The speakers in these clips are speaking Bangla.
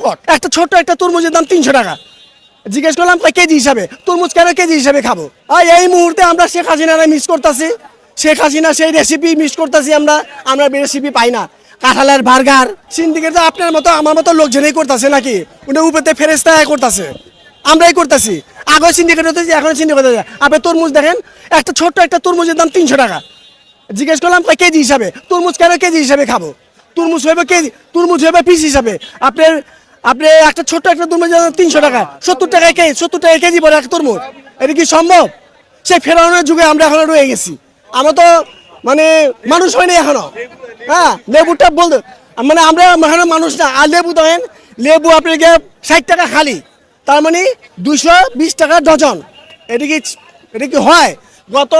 সংকট একটা ছোট্ট একটা তরমুজের দাম তিনশো টাকা। জিজ্ঞেস করলাম, কয় কেজি হিসাবে? তরমুজ কেন কেজি হিসাবে খাব? আর এই মুহূর্তে আমরা শেখ হাসিনারা মিস করতেছি। শেখ হাসিনা সেই রেসিপি মিস করতেছি আমরা। আমরা রেসিপি পাই না। কাঁঠালের বার্গার। সিন্ডিকেট তো আপনার মতো, আমার মতো লোকজনই করতেছে নাকি? উনি উপরে ফেরেস্তা করতেছে। আমরাই করতেছি। আগে সিন্ডিকেট হতেছি এখন সিন্ডিকেট হতে আপনি তরমুজ দেখেন, একটা ছোট্ট একটা তরমুজের দাম তিনশো টাকা। জিজ্ঞেস করলাম, কয় কেজি হিসাবে? তরমুজ কেন কেজি হিসাবে খাব? তরমুজ হইবে কেজি, তরমুজ হইবে পিস হিসাবে। আপনার আপনি একটা ছোট্ট একটা তরমুজ তিনশো টাকা, সত্তর টাকায় কেজি, সত্তর টাকায় কেজি পরে একটা তরমুজ। এটা কি সম্ভব? সেই ফেরানোর যুগে আমরা এখনও রয়ে গেছি। আমরা তো মানে মানুষ হয়নি এখনও। হ্যাঁ লেবুটা বলতে মানে আমরা এখনও মানুষ না। আর লেবু দেখেন লেবু আপনি আপনাকে ষাট টাকা খালি। তার মানে দুশো বিশ টাকা ডজন। এটা কি এটা কি হয়? গত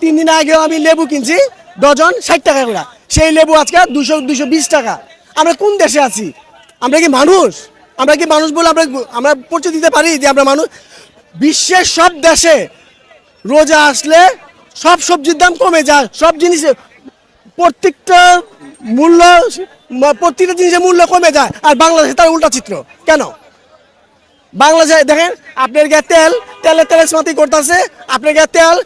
তিন দিন আগেও আমি লেবু কিনছি, ডজন ষাট টাকা করে। সেই লেবু আজকে দুশো দুশো বিশ টাকা। আমরা কোন দেশে আছি? আমরা কি মানুষ? আমরা কি মানুষ বলে আমরা আমরা পরিচয় দিতে পারি যে আমরা মানুষ? বিশ্বের সব দেশে রোজা আসলে সব সবজির দাম কমে যায়। সব জিনিসের প্রত্যেকটা মূল্য প্রত্যেকটা জিনিসের মূল্য কমে যায়। আর বাংলাদেশে তার উল্টা চিত্র। কেন? বাংলাদেশে দেখেন, আপনার গায়ে তেল তেলের সমাতি করতেছে, আপনার গায়ে তেল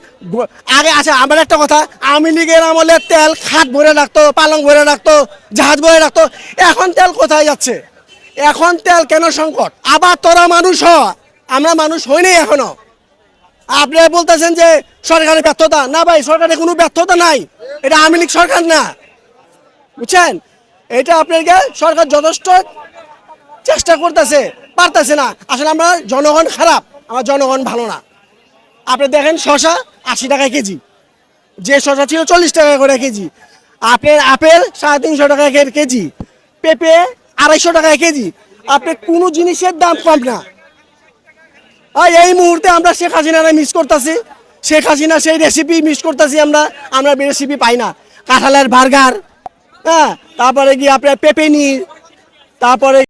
আগে আচ্ছা আমার একটা কথা, আওয়ামী লীগের আমলে তেল খাট ভরে রাখতো, পালং ভরে রাখতো, জাহাজ ভরে রাখতো, এখন তেল কোথায় যাচ্ছে? এখন তেল কেন সংকট? আবার তোরা মানুষ হ। আমরা মানুষ হইনি এখনও। আপনারা বলতেছেন যে সরকারের ব্যর্থতা। না ভাই, সরকারের কোনো ব্যর্থতা নাই। এটা আওয়ামী লীগ সরকার না। বুঝছেন? এটা আপনাকে সরকার যথেষ্ট চেষ্টা করতেছে, পারতেছে না। আসলে আমরা জনগণ খারাপ, আমার জনগণ ভালো না। আপনি দেখেন শশা আশি টাকা কেজি। যে শশা ছিল চল্লিশ টাকা করে কেজি। আপেল আপেল সাড়ে তিনশো টাকা কেজি। পেঁপে আড়াইশো টাকা কেজি। আপনি কোনো জিনিসের দাম কম না। আর এই মুহূর্তে আমরা শেখ হাসিনারা মিস করতেছি। শেখ হাসিনা সেই রেসিপি মিস করতেছি আমরা। আমরা রেসিপি পাই না। কাঁঠালের বার্গার হ্যাঁ? তারপরে কি আপনার পেপেনি তারপরে